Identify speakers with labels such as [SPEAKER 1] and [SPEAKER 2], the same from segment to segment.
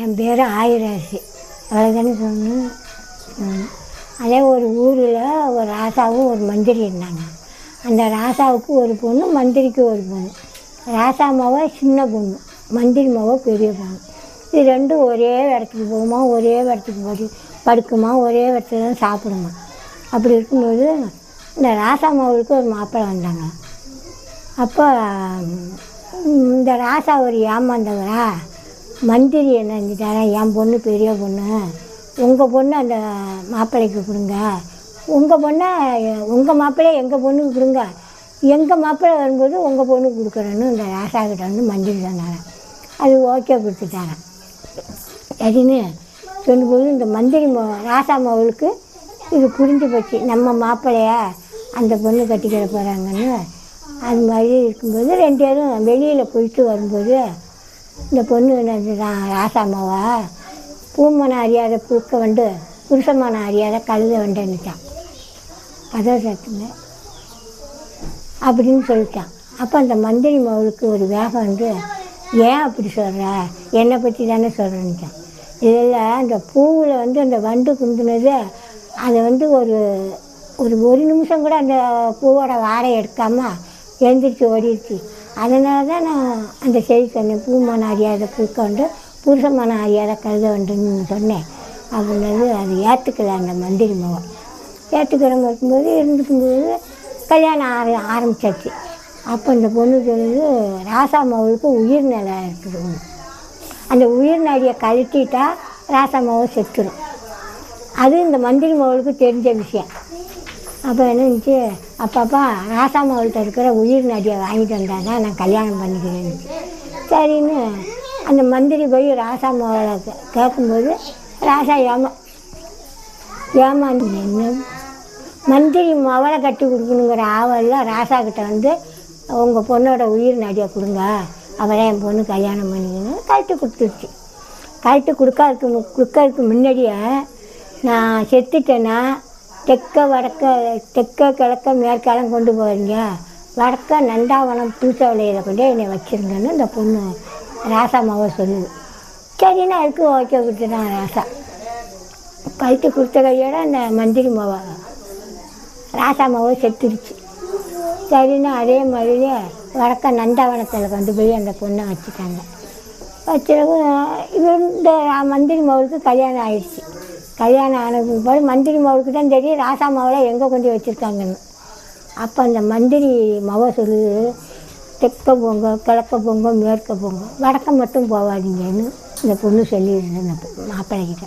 [SPEAKER 1] என் பேர் ஆயிராசி அவ்வளோதானே சொன்னேன் அதே ஒரு ஊரில் ஒரு ராசாவும் ஒரு மந்திரி இருந்தாங்க. அந்த ராசாவுக்கு ஒரு பொண்ணு மந்திரிக்கு ஒரு பொண்ணு. ராசா மாவை சின்ன பொண்ணு மந்திரி மாவை பெரிய பொண்ணு. இது ரெண்டும் ஒரே இடத்துக்கு போகுமா ஒரே இடத்துக்கு படி படுக்குமா ஒரே இடத்துல தான் சாப்பிடுமா? அப்படி இருக்கும்போது இந்த ராசா மாவுக்கு ஒரு மாப்பிள்ளை வந்தாங்க. அப்போ இந்த ராசா ஒரு ஏமாந்தவரா? மந்திரி என்ன செஞ்சிட்டாரா? என் பொண்ணு பெரிய பொண்ணு. உங்கள் பொண்ணு அந்த மாப்பிள்ளைக்கு கொடுங்க. உங்கள் பொண்ணை உங்கள் மாப்பிள்ளையை எங்கள் பொண்ணுக்கு கொடுங்க. எங்கள் மாப்பிள்ளை வரும்போது உங்கள் பொண்ணுக்கு கொடுக்குறேன்னு இந்த ராசா கிட்ட வந்து மந்திரி சொன்னாரன் அது ஓகே கொடுத்துட்டாரன் சரின்னு சொல்லும்போது இந்த மந்திரி ம ராசா மகளுக்கு இது புரிஞ்சு போச்சு. நம்ம மாப்பிள்ளைய அந்த பொண்ணு கட்டிக்கிற போகிறாங்கன்னு அது மாதிரி இருக்கும்போது ரெண்டு பேரும் வெளியில் போயிட்டு வரும்போது இந்த பொண்ணு என்னது ரா- ராசாமாவா பூமனை அறியாத பூக்க வந்து புருஷமான அறியாத கழுத வந்துட்டான் கதை சத்துங்க. அப்படின்னு சொல்லிட்டான். அப்போ அந்த மந்திரி மகளுக்கு ஒரு வேகம் வந்து ஏன் அப்படி சொல்கிற என்னை பற்றி தானே சொல்கிறேன்ட்டான் இதில் அந்த பூவில் வந்து அந்த வண்டு குந்துனது அதை வந்து ஒரு ஒரு ஒரு நிமிஷம் கூட அந்த பூவோட வாரை எடுக்காமல் எழுந்திரிச்சு ஓடிடுச்சு அதனால தான் நான் அந்த செய்தி சொன்னேன் பூமான அறியாத பூக்கொண்டு புருஷமான அறியாத கழுத வேண்டும்னு சொன்னேன். அப்படின்னது அது ஏற்றுக்கல அந்த மந்திரி மகன் ஏற்றுக்கிறவங்க இருக்கும்போது இருந்துக்கும்போது கல்யாணம் ஆர ஆரம்பிச்சாச்சு. அப்போ இந்த பொண்ணு சொல்லுது ராசா மகளுக்கு உயிர் நிலை இருக்குது ஒன்று அந்த உயிர் நாடியை கழட்டிட்டா ராசா மாவை செத்துடும் அது இந்த மந்திரி மகளுக்கு தெரிஞ்ச விஷயம். அப்போ என்ன இருந்துச்சு? அப்பாப்பா ராசா இருக்கிற உயிர் நதியை வாங்கிட்டு வந்தால் தான் நான் கல்யாணம் பண்ணிக்கிறேன்னு. சரின்னு அந்த மந்திரி போய் ராசா மகளை கேட்கும்போது ராசா ஏமா ஏமாந்து என்ன? மந்திரி மவளை கட்டி கொடுக்கணுங்கிற ஆவலில் ராசா கிட்ட வந்து உங்கள் பொண்ணோட உயிர் நடிகை கொடுங்க. அவளை என் பொண்ணு கல்யாணம் பண்ணிக்கணும் கழட்டி கொடுத்துருச்சு. கழட்டி கொடுக்கறதுக்கு மு- கொடுக்கறதுக்கு முன்னாடியே நான் செத்துட்டேன்னா தெற்க வடக்க தெற்க கிழக்க மேற்காலம் கொண்டு போகிறீங்க வடக்க நந்தாவனம் பூசவலையில் கொண்டே என்னை வச்சுருங்கன்னு இந்த பொண்ணு ராசா மாவை சொல்லுது. சரின்னு அதுக்கு ஓகே கொடுத்துட்டான் ராசா? கழுத்து கொடுத்த கையோட அந்த மந்திரி மாவை ராசா மாவை செத்துருச்சு. சரின்னு அதே மாதிரியே வடக்க நந்தாவனத்தில் கொண்டு போய் அந்த பொண்ணை வச்சுட்டாங்க. வச்சிருக்கும் இவர் இந்த மந்திரி மாவுக்கு கல்யாணம் ஆயிடுச்சு. கல்யாணம் ஆனதுக்கு பிற்பாடு மந்திரி மகளுக்கு தான் தெரியும் ராசா மாவெல்லாம் எங்கே கொண்டு வச்சுருக்காங்கன்னு. அப்போ அந்த மந்திரி மவ சொல்லுது தெற்க போங்க கிழக்க போங்க மேற்க போங்க வடக்க மட்டும் போகாதீங்கன்னு இந்த பொண்ணு சொல்லிடுது அந்த மாப்பிள்ளைகிட்ட.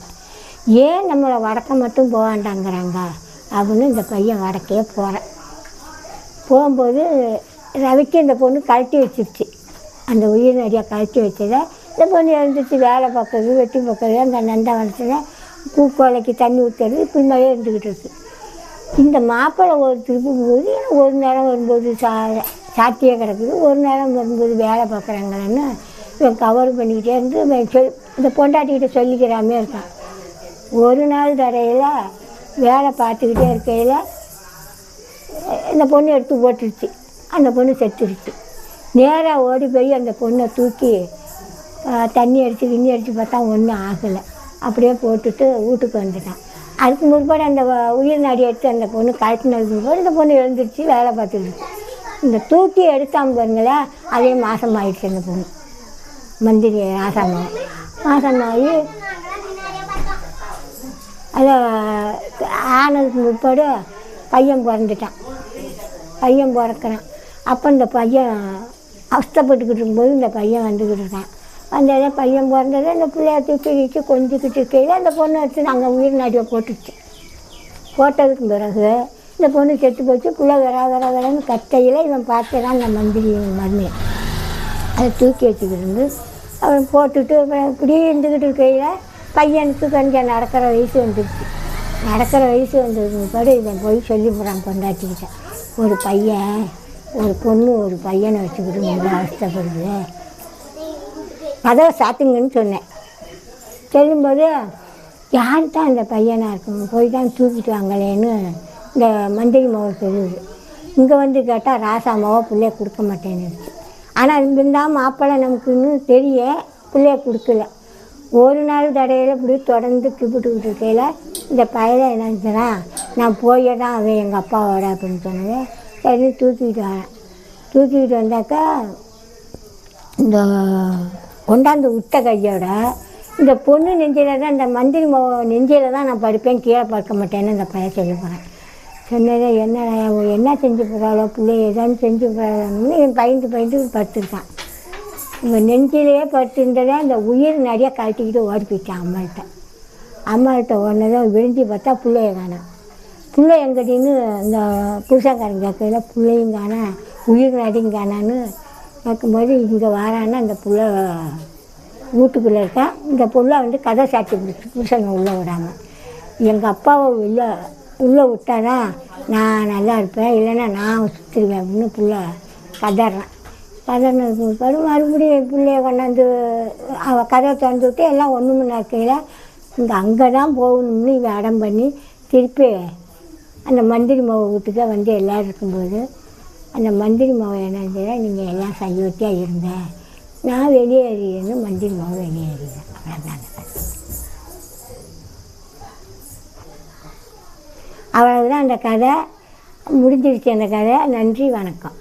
[SPEAKER 1] ஏன் நம்மளை வடக்க மட்டும் போகாண்டாங்கிறாங்க அப்படின்னு இந்த பையன் வடக்கே போகிறேன் போகும்போது ரவிக்கு இந்த பொண்ணு கழட்டி வச்சிருச்சு. அந்த உயிர் நிறையா கழட்டி வச்சதை இந்த பொண்ணு எழுந்துச்சு வேலை பார்க்கறது வெட்டி பார்க்கறது அந்த நந்தவனத்தில் பூக்கோலைக்கு தண்ணி ஊற்றுறது இப்படி மழை இருந்துக்கிட்டு இருக்கு. இந்த மாப்பிள்ளை ஒரு திருப்பும் போது ஒரு நேரம் வரும்போது சா சாத்தியே கிடக்குது. ஒரு நேரம் வரும்போது வேலை பார்க்குறாங்களேன்னு இவன் கவர் பண்ணிக்கிட்டே இருந்து இவன் சொல் இந்த பொண்டாட்டிக்கிட்ட சொல்லிக்கிறாமே இருக்கான். ஒரு நாள் தரையில் வேலை பார்த்துக்கிட்டே இருக்கையில் இந்த பொண்ணு எடுத்து போட்டுருச்சு அந்த பொண்ணு செத்துருச்சு. நேராக ஓடி போய் அந்த பொண்ணை தூக்கி தண்ணி அடித்து கிண்ணி அடித்து பார்த்தா ஒன்றும் ஆகலை. அப்படியே போட்டுட்டு வீட்டுக்கு வந்துட்டான். அதுக்கு முற்பாடு அந்த உயிர் நாடி எடுத்து அந்த பொண்ணு கழட்டினதுக்கு முற்பாடு இந்த பொண்ணு எழுந்துருச்சு வேலை பார்த்துட்டு இந்த தூக்கி எடுத்தாம பாருங்களா அதே மாதம் ஆயிடுச்சு அந்த பொண்ணு. மந்திரி மாசமாக மாசமாகி அதை ஆனதுக்கு முற்பாடு பையன் பிறந்துட்டான். பையன் பிறக்கிறான். அப்போ இந்த பையன் அவஸ்தப்பட்டுக்கிட்டு இருக்கும்போது இந்த பையன் வந்துக்கிட்டு இருக்கான். அந்த பையன் பிறந்தது இந்த பிள்ளைய தூக்கி வச்சு கொஞ்சிக்கிட்டு இருக்கையில் அந்த பொண்ணு வச்சு நாங்கள் உயிர் நாடியை போட்டுச்சு. போட்டதுக்கு பிறகு இந்த பொண்ணு செத்து போச்சு. பிள்ளை வர வர வரன்னு கத்தையில் இவன் பார்த்துறான் அந்த மந்திரி மருமையை அதை தூக்கி வச்சுக்கிட்டு இருந்து அவன் போட்டுட்டு இப்படியே இருந்துக்கிட்டு இருக்கையில் பையனுக்கு கொஞ்சம் நடக்கிற வயசு வந்துடுச்சு நடக்கிற வயசு வந்ததுக்கு பிற்பாடு இவன் போய் சொல்லி போகிறான் பொண்டாட்டிக்கிட்ட. ஒரு பையன் ஒரு பொண்ணு ஒரு பையனை வச்சுக்கிட்டு ரொம்ப அவஸ்தப்படுது. கதவை சாத்துங்கன்னு சொன்னேன். சொல்லும்போது யார் தான் அந்த பையனாக இருக்கும்? போய் தான் தூக்கிட்டு வாங்களேன்னு இந்த மந்திரி மகள் சொல்லுது. இங்கே வந்து கேட்டால் ராசா மாவை பிள்ளைய கொடுக்க மாட்டேன்னு. ஆனால் இருந்தால் மாப்பிள்ளை நமக்கு இன்னும் தெரிய பிள்ளைய கொடுக்கல. ஒரு நாள் தடையில் இப்படி தொடர்ந்து கிப்பிட்டுக்கிட்டு இருக்கையில் இந்த பையனை என்னச்சுன்னா நான் போயே தான் அவன் எங்கள் அப்பாவோட அப்படின்னு சொன்னது. சரி தூக்கிட்டு வரேன். தூக்கிட்டு வந்தாக்கா இந்த கொண்டாந்து விட்ட கையோட இந்த பொண்ணு நெஞ்சில தான் இந்த மந்திரி மோ நெஞ்சில தான் நான் படுப்பேன் கீழே படுக்க மாட்டேன்னு இந்த பையன் சொல்லி போகிறேன் சொன்னதே என்ன என்ன செஞ்சு போகிறாளோ பிள்ளை ஏதான்னு செஞ்சு போகிறாளோன்னு என் பயந்து பயந்து படுத்துருக்கான். இவன் நெஞ்சிலேயே படுத்திருந்ததே அந்த உயிர் நிறைய கழட்டிக்கிட்டு ஓடி போயிட்டான் அம்மாள்கிட்ட. அம்மாள்கிட்ட உடனே தான் விழிஞ்சு பார்த்தா பிள்ளைய காணும். பிள்ளை எங்கடின்னு இந்த புருஷன்காரன் கேட்கல பிள்ளையும் காணா உயிர் நடிங்க காணான்னு பார்க்கும்போது இங்கே வாரான்னா அந்த புள்ள வீட்டுக்குள்ளே இருக்கா. இந்த புள்ள வந்து கதை சாத்தி பிடிச்சி புருஷனை உள்ளே விடாமல் எங்கள் அப்பாவை உள்ளே உள்ளே விட்டானா நான் நல்லா இருப்பேன் இல்லைன்னா நான் சுற்றிடுவேன் அப்படின்னு புள்ள கதறேன். கதறினதுக்கு பிற்பாடு மறுபடியும் பிள்ளைய கொண்டாந்து அவள் கதை திறந்து விட்டு எல்லாம் ஒன்று மணி இருக்கையில் இங்கே அங்கே தான் போகணும்னு இவன் அடம் பண்ணி திருப்பி அந்த மந்திரி மாவு வீட்டுக்கு வந்து எல்லோரும் இருக்கும்போது அந்த மந்திரி மகன் என்ன செய்ய நீங்கள் எல்லாம் சைவத்தியாக இருங்க. நான் வெளியேறியேன்னு மந்திரி மகன் வெளியேறினேன் அவ்வளோதாங்க அவ்வளவுதான் அந்த கதை. முடிஞ்சிருச்சு அந்த கதை. நன்றி வணக்கம்.